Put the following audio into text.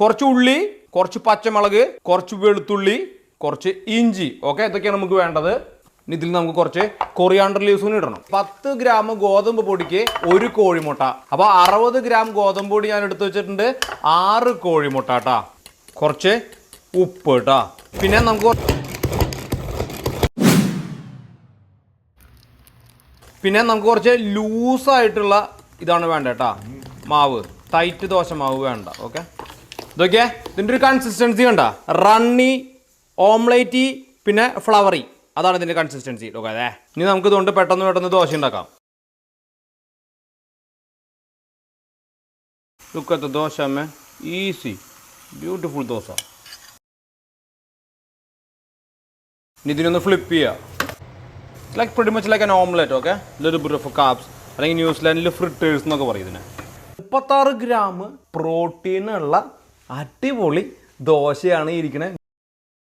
കുറച്ച് ഉള്ളി കുറച്ച് പച്ചമുളക് കുറച്ച് വെളുത്തുള്ളി കുറച്ച് ഇഞ്ചി. ഓക്കെ ഇതൊക്കെയാണ് നമുക്ക് വേണ്ടത്. ഇതിൽ നമുക്ക് കുറച്ച് കൊറിയാണ്ടർ ലീവ്സും ഇടണം. പത്ത് ഗ്രാം ഗോതമ്പ് പൊടിക്ക് ഒരു കോഴിമുട്ട. അപ്പോൾ അറുപത് ഗ്രാം ഗോതമ്പ് പൊടി ഞാൻ എടുത്തു വെച്ചിട്ടുണ്ട്. ആറ് കോഴിമുട്ട കേട്ടാ കുറച്ച് ഉപ്പ് കേട്ടാ പിന്നെ നമുക്ക് പിന്നെ നമുക്ക് കുറച്ച് ലൂസായിട്ടുള്ള ഇതാണ് വേണ്ട കേട്ടാ മാവ്. ടൈറ്റ് ദോശ മാവ് വേണ്ട. ഓക്കെ ഇതൊക്കെ ഇതിന്റെ ഒരു കൺസിസ്റ്റൻസി കണ്ട? റണ്ണി ഓംലേറ്റി പിന്നെ ഫ്ലവറി അതാണ് ഇതിന്റെ കൺസിസ്റ്റൻസി ഓക്കെ അതെ ഇനി നമുക്ക് ഇതുകൊണ്ട് പെട്ടെന്ന് പെട്ടെന്ന് ദോശ ഉണ്ടാക്കാം. ലുക്കത്തെ ദോശ അമ്മ. Easy beautiful dosa. ഇനി ഇതിനൊന്ന് ഫ്ലിപ്പ് ചെയ്യുക like pretty much like an omelette okay little bit of crepes അല്ലെങ്കിൽ ന്യൂസിലാൻഡിൽ ഫ്രിട്ടേഴ്സ് എന്നൊക്കെ പറയും ഇതിന്. മുപ്പത്താറ് ഗ്രാം പ്രോട്ടീൻ ഉള്ള അടിപൊളി ദോശയാണ് ഇരിക്കുന്നത്